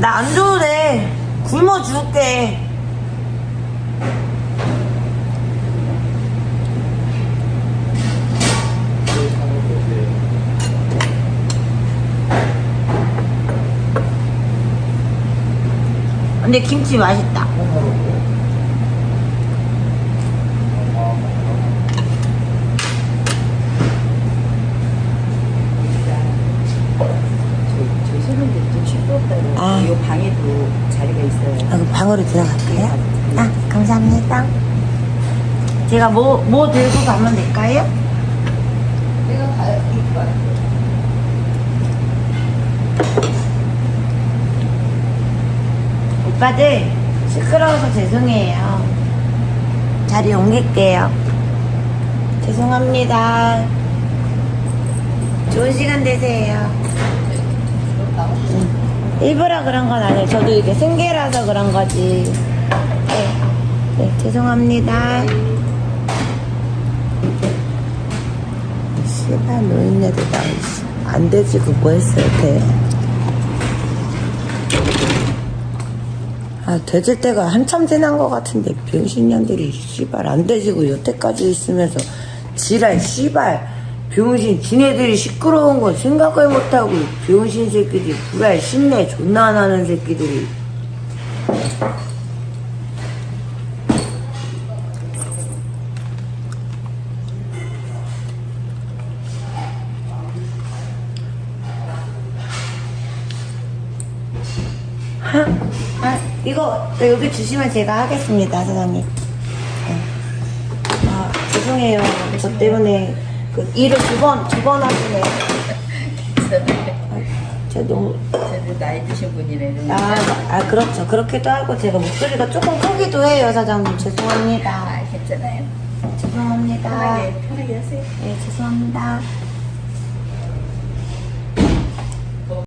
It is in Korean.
나안 돼. 굶어 줄게. 근데 김치 맛있다. 저희 손님들이 좀 쉴었다고 아. 이 방에도 자리가 있어요. 아, 그럼 방으로 들어갈까요? 아, 감사합니다. 제가 뭐, 뭐 들고 가면 될까요? 내가 가요. 오빠들, 시끄러워서 죄송해요. 자리 옮길게요. 죄송합니다. 좋은 시간 되세요. 일부러 그런 건 아니에요. 저도 이게 생계라서 그런 거지. 네, 네 죄송합니다. 씨발 노인네들 나안 되지 그거 했어요 돼. 아 되질 때가 한참 지난 것 같은데 병신년들이 씨발 안 되지고 여태까지 있으면서 지랄 씨발 병신 지네들이 시끄러운 건 생각을 못하고 병신 새끼들이 불알 신내 존나 안 하는 새끼들이 아, 이거 여기 주시면 제가 하겠습니다, 사장님. 네. 아, 죄송해요. 저 때문에 그 일을 두 번, 두 번 하시네요. 아, 제가 너무, 저도 나이 드신 분이래. 아, 아, 그렇죠. 그렇기도 하고 제가 목소리가 조금 크기도 해요, 사장님. 죄송합니다. 아, 괜찮아요. 죄송합니다. 편하게, 편하게 하세요. 네, 죄송합니다.